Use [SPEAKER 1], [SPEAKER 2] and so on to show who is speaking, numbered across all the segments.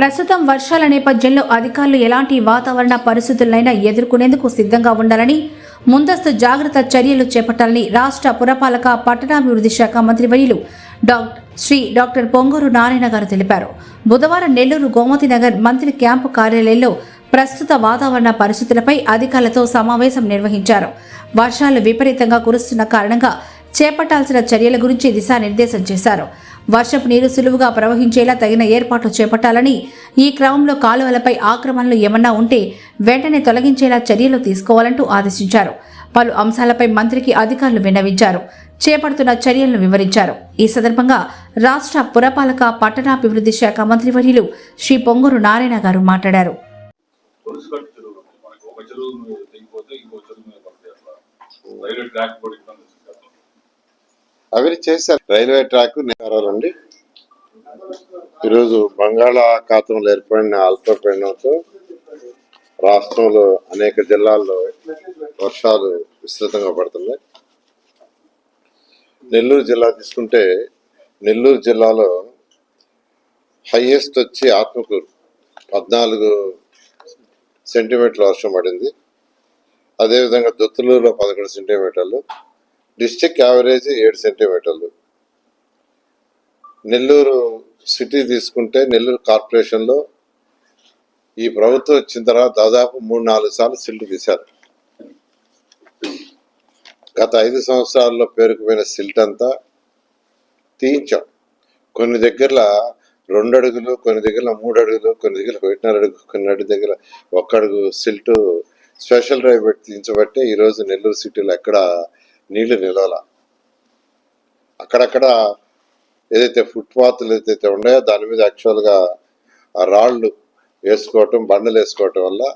[SPEAKER 1] ప్రస్తుతం వర్షాల నేపథ్యంలో అధికారులు ఎలాంటి వాతావరణ పరిస్థితులైనా ఎదుర్కొనేందుకు సిద్ధంగా ఉండాలని ముందస్తు జాగ్రత్త చర్యలు చేపట్టాలని రాష్ట్ర పురపాలక పట్టణాభివృద్ధి శాఖ మంత్రి మంత్రివర్యులు డాక్టర్ శ్రీ డాక్టర్ పొంగూరు నారాయణ గారు తెలిపారు. బుధవారం నెల్లూరు గోమతి నగర్ మంత్రి క్యాంపు కార్యాలయంలో ప్రస్తుత వాతావరణ పరిస్థితులపై అధికారులతో సమావేశం నిర్వహించారు. వర్షాలు విపరీతంగా కురుస్తున్న కారణంగా చేపట్టాల్సిన చర్యల గురించి దిశానిర్దేశం చేశారు. వర్షపు నీరు సులువుగా ప్రవహించేలా తగిన ఏర్పాట్లు చేపట్టాలని ఈ క్రమంలో కాలువలపై ఆక్రమణలు ఏమన్నా ఉంటే వెంటనే తొలగించేలా చర్యలు తీసుకోవాలంటూ ఆదేశించారు. పలు అంశాలపై మంత్రికి అధికారులు విన్నవించారు. చేపడుతున్న చర్యలను వివరించారు. ఈ సందర్భంగా రాష్ట్ర పురపాలక పట్టణాభివృద్ధి శాఖ మంత్రివర్యులు శ్రీ పొంగూరు నారాయణ గారు మాట్లాడారు.
[SPEAKER 2] తులసికట్టు
[SPEAKER 3] అవి చేశారు. రైల్వే ట్రాక్ నేరాలండి ఈరోజు బంగాళాఖాతంలో ఏర్పడిన అల్పపీడనంతో రాష్ట్రంలో అనేక జిల్లాల్లో వర్షాలు విస్తృతంగా పడుతున్నాయి. నెల్లూరు జిల్లా తీసుకుంటే నెల్లూరు జిల్లాలో హైయెస్ట్ వచ్చి ఆత్మకూరు పద్నాలుగు సెంటీమీటర్ల వర్షం పడింది. అదేవిధంగా దొత్తులూరులో పదకొండు సెంటీమీటర్లు డిస్టిక్ యావరేజ్ ఏడు సెంటీమీటర్లు. నెల్లూరు సిటీ తీసుకుంటే నెల్లూరు కార్పొరేషన్లో ఈ ప్రభుత్వం వచ్చిన తర్వాత దాదాపు మూడు నాలుగు సార్లు సిల్ట్ తీశారు. గత ఐదు సంవత్సరాల్లో పేరుకుపోయిన సిల్ట్ అంతా తీయించాం. కొన్ని దగ్గర రెండు అడుగులు కొన్ని దగ్గర మూడు అడుగులు కొన్ని దగ్గర ఒకటిన్నర అడుగు కొన్ని అడుగు దగ్గర ఒక్క అడుగు సిల్ట్ స్పెషల్ డ్రైవ్ పెట్టి తీయించబట్టే ఈరోజు నెల్లూరు సిటీలో ఎక్కడ నీళ్ళు నిలవాల? అక్కడక్కడ ఏదైతే ఫుట్పాత్లు ఏదైతే ఉన్నాయో దాని మీద యాక్చువల్గా ఆ రాళ్ళు వేసుకోవటం బండలు వేసుకోవటం వల్ల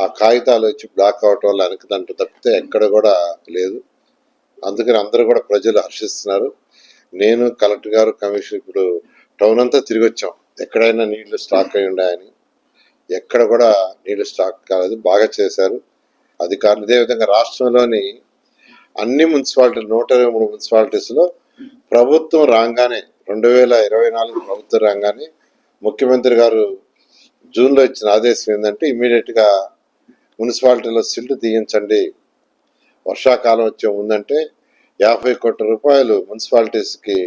[SPEAKER 3] ఆ కాగితాలు వచ్చి బ్లాక్ అవటం వల్ల వెనకదంట తప్పితే ఎక్కడ కూడా లేదు. అందుకని అందరూ కూడా ప్రజలు హర్షిస్తున్నారు. నేను కలెక్టర్ గారు కమిషన్ ఇప్పుడు టౌన్ అంతా తిరిగి వచ్చాం. ఎక్కడైనా నీళ్ళు స్టాక్ అయి ఉన్నాయని. ఎక్కడ కూడా నీళ్ళు స్టాక్ కాలేదు. బాగా చేశారు. అధికారులు. ఇదే విధంగా రాష్ట్రంలోని అన్ని మున్సిపాలిటీ నూట ఇరవై మూడు మున్సిపాలిటీస్లో ప్రభుత్వం రాగానే రెండు వేల ఇరవై నాలుగు ప్రభుత్వం రాగానే ముఖ్యమంత్రి గారు జూన్లో ఇచ్చిన ఆదేశం ఏంటంటే ఇమీడియట్గా మున్సిపాలిటీలో సిల్ట్ తీయించండి. వర్షాకాలం వచ్చే ముందంటే యాభై కోట్ల రూపాయలు మున్సిపాలిటీస్కి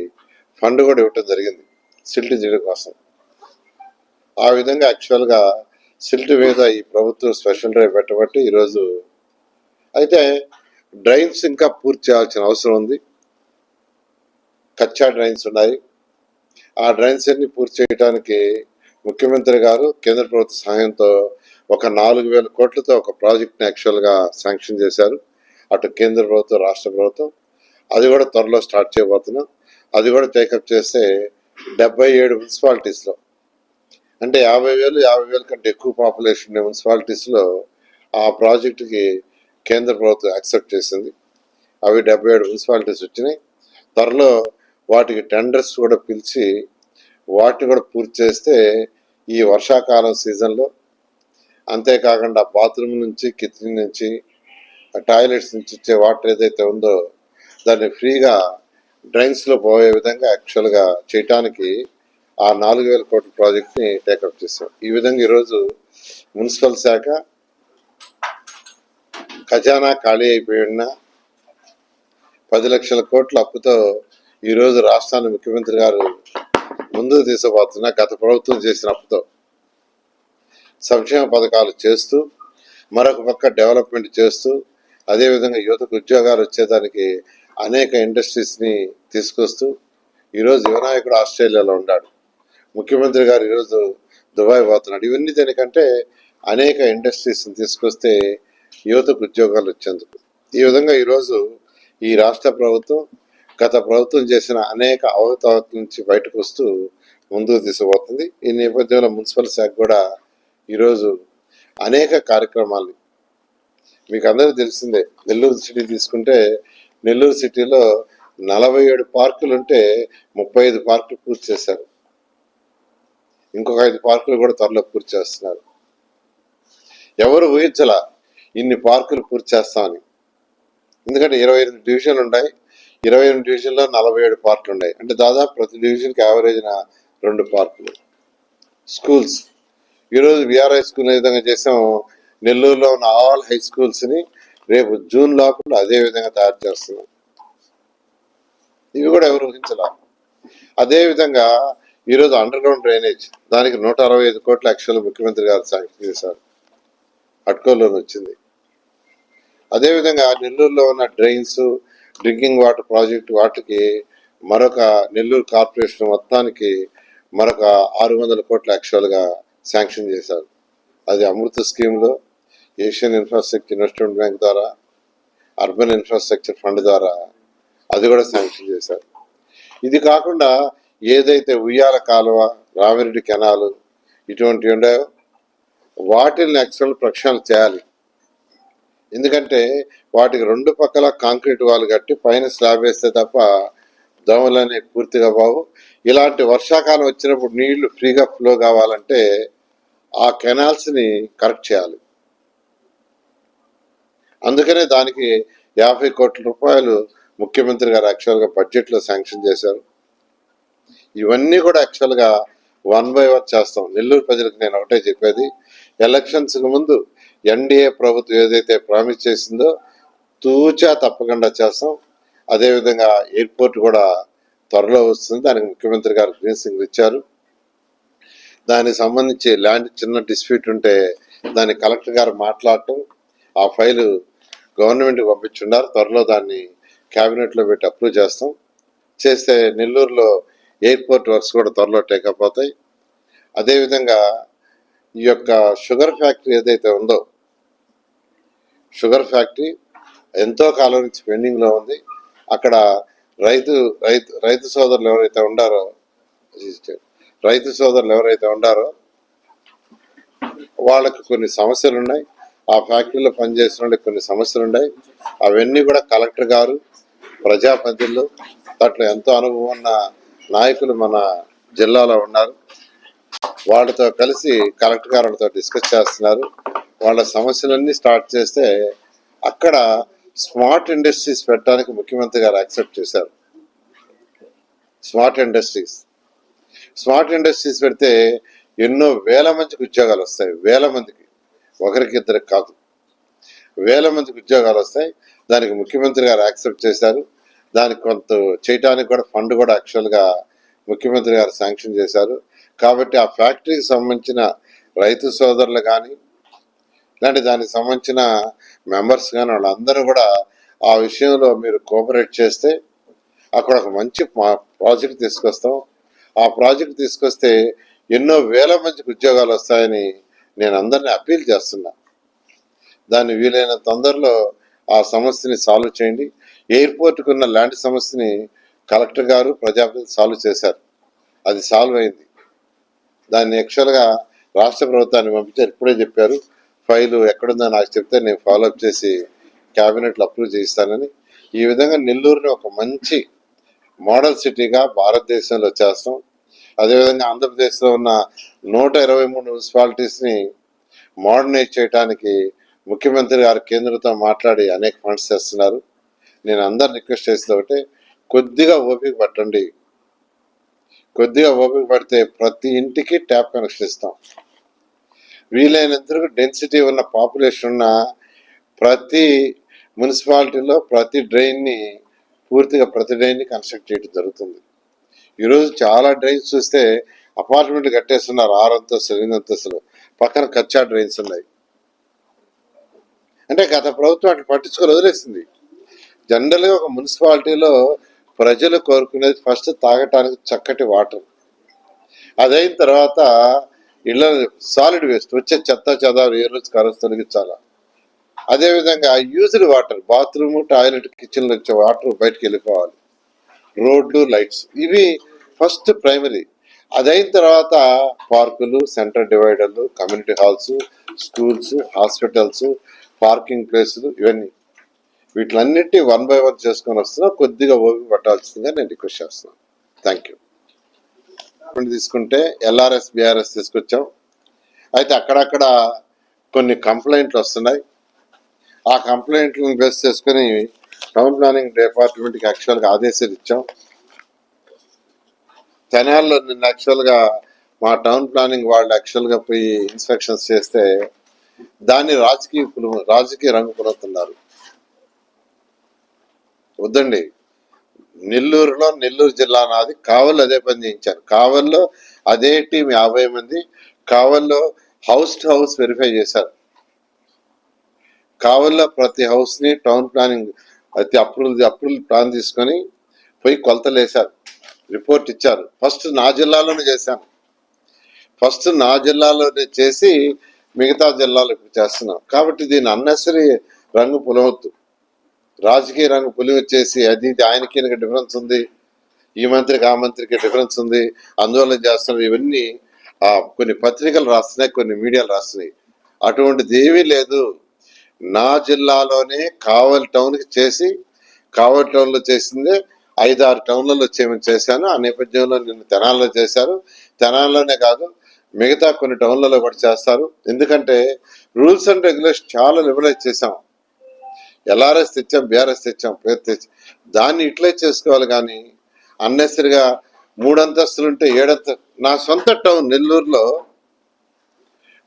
[SPEAKER 3] ఫండ్ కూడా ఇవ్వటం జరిగింది సిల్ట్ చేయడం కోసం. ఆ విధంగా యాక్చువల్గా సిల్ట్ మీద ఈ ప్రభుత్వం స్పెషల్ డ్రైవ్ పెట్టబట్టి ఈరోజు అయితే డ్రైన్స్ ఇంకా పూర్తి చేయాల్సిన అవసరం ఉంది. కచ్చా డ్రైన్స్ ఉన్నాయి. ఆ డ్రైన్స్ అన్ని పూర్తి చేయడానికి ముఖ్యమంత్రి గారు కేంద్ర ప్రభుత్వ సహాయంతో ఒక నాలుగు వేల కోట్లతో ఒక ప్రాజెక్ట్ని యాక్చువల్గా శాంక్షన్ చేశారు. అటు కేంద్ర ప్రభుత్వం రాష్ట్ర ప్రభుత్వం. అది కూడా త్వరలో స్టార్ట్ చేయబోతున్నాం అది కూడా టేకప్ చేస్తే డెబ్బై ఏడు మున్సిపాలిటీస్లో అంటే యాభై వేలు యాభై వేల కంటే ఎక్కువ పాపులేషన్ మున్సిపాలిటీస్లో ఆ ప్రాజెక్టుకి కేంద్ర ప్రభుత్వం యాక్సెప్ట్ చేసింది. అవి డెబ్బై ఏడు మున్సిపాలిటీస్ వచ్చినాయి. త్వరలో వాటికి టెండర్స్ కూడా పిలిచి వాటిని కూడా పూర్తి చేస్తే ఈ వర్షాకాలం సీజన్లో అంతేకాకుండా బాత్రూమ్ నుంచి కిచెన్ నుంచి టాయిలెట్స్ నుంచి ఇచ్చే వాటర్ ఏదైతే ఉందో దాన్ని ఫ్రీగా డ్రైన్స్లో పోయే విధంగా యాక్చువల్గా చేయటానికి ఆ నాలుగు వేల కోట్ల ప్రాజెక్ట్ని టేకప్ చేసాం ఈ విధంగా ఈరోజు మున్సిపల్ శాఖ ఖజానా ఖాళీ అయిపోయిన పది లక్షల కోట్ల అప్పుతో ఈరోజు రాష్ట్రాన్ని ముఖ్యమంత్రి గారు ముందుకు తీసుకుపోతున్న గత ప్రభుత్వం చేసిన అప్పుతో సంక్షేమ పథకాలు చేస్తూ మరొక పక్క డెవలప్మెంట్ చేస్తూ అదేవిధంగా యువతకు ఉద్యోగాలు వచ్చేదానికి అనేక ఇండస్ట్రీస్ని తీసుకొస్తూ ఈరోజు యువనాయకుడు ఆస్ట్రేలియాలో ఉన్నాడు. ముఖ్యమంత్రి గారు ఈరోజు దుబాయ్ పోతున్నాడు. ఇవన్నీ దానికంటే అనేక ఇండస్ట్రీస్ని తీసుకొస్తే యువతకు ఉద్యోగాలు వచ్చేందుకు ఈ విధంగా ఈరోజు ఈ రాష్ట్ర ప్రభుత్వం గత ప్రభుత్వం చేసిన అనేక అవకతవకల నుంచి బయటకు వస్తూ ముందుకు తీసుకుపోతుంది. ఈ నేపథ్యంలో మున్సిపల్ శాఖ కూడా ఈరోజు అనేక కార్యక్రమాలు మీకు అందరికీ తెలిసిందే. నెల్లూరు సిటీ తీసుకుంటే నెల్లూరు సిటీలో నలభై ఏడు పార్కులు ఉంటే ముప్పై ఐదు పార్కులు పూర్తి చేశారు. ఇంకొక ఐదు పార్కులు కూడా త్వరలో పూర్తి చేస్తున్నారు. ఎవరు ఊహించలా? ఇన్ని పార్కులు పూర్తి చేస్తామని ఎందుకంటే ఇరవై ఎనిమిది డివిజన్లు ఉన్నాయి. ఇరవై ఎనిమిది డివిజన్లో నలభై ఏడు పార్కులు ఉన్నాయి. అంటే దాదాపు ప్రతి డివిజన్కి యావరేజ్న రెండు పార్కులు. స్కూల్స్ ఈరోజు విఆర్ హై స్కూల్ ఏ విధంగా చేసాము నెల్లూరులో ఉన్న ఆల్ హై స్కూల్స్ని రేపు జూన్ లోపల అదే విధంగా తయారు చేస్తున్నాం. ఇవి కూడా ఎవరు ఊహించలా? అదే విధంగా ఈరోజు అండర్ గ్రౌండ్ డ్రైనేజ్ దానికి నూట అరవై ఐదు కోట్ల యాక్చువల్ ముఖ్యమంత్రి గారు శాంక్షన్ చేశారు. అట్కోలోని వచ్చింది. అదేవిధంగా నెల్లూరులో ఉన్న డ్రైన్స్ డ్రింకింగ్ వాటర్ ప్రాజెక్ట్ వాటికి మరొక నెల్లూరు కార్పొరేషన్ మొత్తానికి మరొక ఆరు వందల కోట్ల యాక్చువల్గా శాంక్షన్ చేశారు. అది అమృత స్కీమ్లో ఏషియన్ ఇన్ఫ్రాస్ట్రక్చర్ ఇన్వెస్ట్మెంట్ బ్యాంక్ ద్వారా అర్బన్ ఇన్ఫ్రాస్ట్రక్చర్ ఫండ్ ద్వారా అది కూడా శాంక్షన్ చేశారు. ఇది కాకుండా ఏదైతే ఉయ్యాల కాలువ రామిరెడ్డి కెనాలు ఇటువంటివి ఉన్నాయో వాటిని యాక్చువల్ ప్రక్షాళన చేయాలి. ఎందుకంటే వాటికి రెండు పక్కల కాంక్రీట్ వాళ్ళు కట్టి పైన స్లాబ్ వేస్తే తప్ప దోమలనే పూర్తిగా బావు ఇలాంటి వర్షాకాలం వచ్చినప్పుడు నీళ్ళు ఫ్రీగా ఫ్లో కావాలంటే ఆ కెనాల్స్ని కరెక్ట్ చేయాలి. అందుకనే దానికి యాభై కోట్ల రూపాయలు ముఖ్యమంత్రి గారు యాక్చువల్గా బడ్జెట్లో శాంక్షన్ చేశారు. ఇవన్నీ కూడా యాక్చువల్గా వన్ బై వన్ చేస్తాం. నెల్లూరు ప్రజలకు నేను ఒకటే చెప్పేది. ఎలక్షన్స్కి ముందు ఎన్డీఏ ప్రభుత్వం ఏదైతే ప్రామిస్ చేసిందో తూచా తప్పకుండా చేస్తాం. అదేవిధంగా ఎయిర్పోర్ట్ కూడా త్వరలో వస్తుంది. దానికి ముఖ్యమంత్రి గారు గ్రీన్ సింగ్ ఇచ్చారు. దానికి సంబంధించి ల్యాండ్ చిన్న డిస్ప్యూట్ ఉంటే దాన్ని కలెక్టర్ గారు మాట్లాడటం ఆ ఫైలు గవర్నమెంట్కి పంపించున్నారు. త్వరలో దాన్ని క్యాబినెట్లో పెట్టి అప్రూవ్ చేస్తాం. చేస్తే నెల్లూరులో ఎయిర్పోర్ట్ వర్క్స్ కూడా త్వరలో టేకప్ అవుతాయి. అదేవిధంగా ఈ యొక్క షుగర్ ఫ్యాక్టరీ ఏదైతే ఉందో షుగర్ ఫ్యాక్టరీ ఎంతో కాలం నుంచి పెండింగ్లో ఉంది. అక్కడ రైతు రైతు రైతు సోదరులు ఎవరైతే ఉండారో రైతు సోదరులు ఎవరైతే ఉండారో వాళ్ళకి కొన్ని సమస్యలు ఉన్నాయి ఆ ఫ్యాక్టరీలో పనిచేసిన వాళ్ళకి కొన్ని సమస్యలు ఉన్నాయి అవన్నీ కూడా కలెక్టర్ గారు ప్రజాప్రతినిధులు దాంట్లో ఎంతో అనుభవం ఉన్న నాయకులు మన జిల్లాలో ఉన్నారు. వాళ్ళతో కలిసి కలెక్టర్ గారితో డిస్కస్ చేస్తున్నారు. వాళ్ళ సమస్యలన్నీ స్టార్ట్ చేస్తే అక్కడ స్మార్ట్ ఇండస్ట్రీస్ పెట్టడానికి ముఖ్యమంత్రి గారు యాక్సెప్ట్ చేశారు. Smart industries. స్మార్ట్ ఇండస్ట్రీస్ పెడితే ఎన్నో వేల మందికి ఉద్యోగాలు వస్తాయి. వేల మందికి. ఒకరికి ఇద్దరికి కాదు. వేల మందికి ఉద్యోగాలు వస్తాయి. దానికి ముఖ్యమంత్రి గారు యాక్సెప్ట్ చేశారు. దానికి కొంత చేయటానికి కూడా ఫండ్ కూడా యాక్చువల్గా ముఖ్యమంత్రి గారు శాంక్షన్ చేశారు. కాబట్టి ఆ ఫ్యాక్టరీకి సంబంధించిన రైతు సోదరులు కానీ ఇలాంటి దానికి సంబంధించిన మెంబర్స్ కానీ వాళ్ళందరూ కూడా ఆ విషయంలో మీరు కోఆపరేట్ చేస్తే అక్కడ ఒక మంచి ప్రాజెక్ట్ తీసుకొస్తాం. ఆ ప్రాజెక్ట్ తీసుకొస్తే ఎన్నో వేల మందికి ఉద్యోగాలు వస్తాయని నేను అందరినీ అప్పీల్ చేస్తున్నా. దాన్ని వీలైన తొందరలో ఆ సమస్యని సాల్వ్ చేయండి. ఎయిర్పోర్ట్కి ఉన్న ల్యాండ్ సమస్యని కలెక్టర్ గారు ప్రజాప్రతి సాల్వ్ చేశారు. అది సాల్వ్ అయింది. దాన్ని యాక్చువల్గా రాష్ట్ర ప్రభుత్వాన్ని పంపించారు ఇప్పుడే చెప్పారు. ఫైలు ఎక్కడుందో నాకు చెప్తే నేను ఫాలోఅప్ చేసి క్యాబినెట్లో అప్రూవ్ చేయిస్తానని. ఈ విధంగా నెల్లూరుని ఒక మంచి మోడల్ సిటీగా భారతదేశంలో చేస్తాం అదేవిధంగా ఆంధ్రప్రదేశ్లో ఉన్న నూట ఇరవై మూడు మున్సిపాలిటీస్ని మోడర్నైజ్ చేయడానికి ముఖ్యమంత్రి గారు కేంద్రంతో మాట్లాడి అనేక ఫండ్స్ చేస్తున్నారు నేను అందరు రిక్వెస్ట్ చేస్తే ఒకటే కొద్దిగా ఓపిక పట్టండి. కొద్దిగా ఓపిక పడితే ప్రతి ఇంటికి ట్యాప్ కనెక్షన్ ఇస్తాం. వీలైనంత డెన్సిటీ ఉన్న పాపులేషన్ ఉన్న ప్రతి మున్సిపాలిటీలో ప్రతి డ్రైన్ని పూర్తిగా ప్రతి డ్రైన్ని కన్స్ట్రక్ట్ చేయడం జరుగుతుంది. ఈరోజు చాలా డ్రైన్స్ చూస్తే అపార్ట్మెంట్లు కట్టేస్తున్నారు ఆరు అంతస్తులు ఎనిమిది అంతస్తులు. పక్కన కచ్చా డ్రైన్స్ ఉన్నాయి. అంటే గత ప్రభుత్వం అటు పట్టించుకొని వదిలేసింది. జనరల్గా ఒక మున్సిపాలిటీలో ప్రజలు కోరుకునేది ఫస్ట్ తాగటానికి చక్కటి వాటర్. అదైన తర్వాత ఇళ్ళ సాలిడ్ వేస్ట్ వచ్చే చెత్త చెదారు ఏ రోజు కరస్ తొలగించాలా. అదేవిధంగా యూజ్డ్ వాటర్ బాత్రూమ్ టాయిలెట్ కిచెన్లో వచ్చే వాటర్ బయటకు వెళ్ళిపోవాలి. రోడ్లు లైట్స్ ఇవి ఫస్ట్ ప్రైమరీ. అదైన తర్వాత పార్కులు centre డివైడర్లు community halls schools hospitals parking ప్లేసులు ఇవన్నీ. వీటిలన్నింటినీ వన్ బై వన్ చేసుకొని వస్తున్నా కొద్దిగా ఓపిక పట్టాల్సిందిగా నేను రిక్వెస్ట్ చేస్తున్నాను. థ్యాంక్ యూ తీసుకుంటే ఎల్ఆర్ఎస్ బీఆర్ఎస్ తీసుకొచ్చాం. అయితే అక్కడక్కడ కొన్ని కంప్లైంట్లు వస్తున్నాయి. ఆ కంప్లైంట్లను బేస్ చేసుకొని టౌన్ ప్లానింగ్ డిపార్ట్మెంట్కి యాక్చువల్గా ఆదేశాలు ఇచ్చాం. తెనాల్లో నిన్న యాక్చువల్గా మా టౌన్ ప్లానింగ్ వాళ్ళు యాక్చువల్గా పోయి ఇన్స్పెక్షన్స్ చేస్తే దాన్ని రాజకీయ రాజకీయ రంగు పులుతున్నారు వద్దండి. నెల్లూరులో నెల్లూరు జిల్లా నాది. కావల్ అదే పని చేయించాను కావల్లో అదే టీం యాభై మంది. కావల్లో హౌస్ టు హౌస్ వెరిఫై చేశారు. కావల్లో ప్రతి హౌస్ని టౌన్ ప్లానింగ్ ప్రతి అప్రూవల్ అప్రూవల్ ప్లాన్ తీసుకొని పోయి కొలతలు వేశారు. రిపోర్ట్ ఇచ్చారు. ఫస్ట్ నా జిల్లాలోనే చేశాను. ఫస్ట్ నా జిల్లాలోనే చేసి మిగతా జిల్లాలో చేస్తున్నాం. కాబట్టి దీని అన్నెసరీ రంగు పులవద్దు రాజకీయ రంగు పులి వచ్చేసి అది ఇది ఆయనకి డిఫరెన్స్ ఉంది. ఈ మంత్రికి ఆ మంత్రికి డిఫరెన్స్ ఉంది. అందువల్ల చేస్తున్నారు. ఇవన్నీ ఆ కొన్ని పత్రికలు రాస్తున్నాయి కొన్ని మీడియాలు రాస్తున్నాయి. అటువంటిది ఏమీ లేదు. నా జిల్లాలోనే కావలి టౌన్కి చేసి కావలి టౌన్లో చేసిందే ఐదారు టౌన్లలో చేయమని చేశాను. ఆ నేపథ్యంలో నిన్ను తెనాల్లో చేశారు. తెనాల్లోనే కాదు మిగతా కొన్ని టౌన్లలో కూడా చేస్తారు. ఎందుకంటే రూల్స్ అండ్ రెగ్యులేషన్ చాలా లిబరలైజ్ చేశాం. ఎల్ఆర్ఎస్ తెచ్చాం బీఆర్ఎస్ తెచ్చాం పేరు తెచ్చి దాన్ని ఇట్లే చేసుకోవాలి కానీ అన్నెసరిగా మూడు అంతస్తులు ఉంటే ఏడంత నా సొంత టౌన్ నెల్లూరులో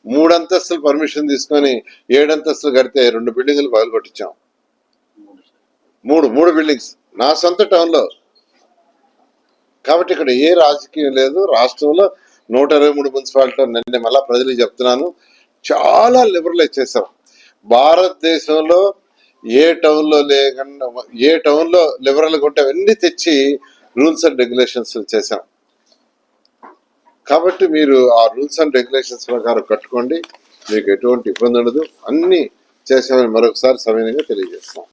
[SPEAKER 3] మూడు అంతస్తులు పర్మిషన్ తీసుకొని ఏడంతస్తులు కడితే రెండు బిల్డింగులు పగలు కొట్టించాం మూడు మూడు బిల్డింగ్స్ నా సొంత టౌన్లో. కాబట్టి ఇక్కడ ఏ రాజకీయం లేదు. రాష్ట్రంలో నూట ఇరవై మూడు మున్సిపాలిటీ నిన్న మళ్ళీ ప్రజలకు చెప్తున్నాను. చాలా లిబరలైజ్ చేశాం. భారతదేశంలో ఏ టౌన్లో లేకుండా ఏ టౌన్లో లిబరల్గా ఉంటే అవన్నీ తెచ్చి రూల్స్ అండ్ రెగ్యులేషన్స్ చేశాం. కాబట్టి మీరు ఆ రూల్స్ అండ్ రెగ్యులేషన్స్ ప్రకారం కట్టుకోండి మీకు ఎటువంటి ఇబ్బంది ఉండదు. అన్నీ చేసామని మరొకసారి సమయంగా తెలియజేస్తాం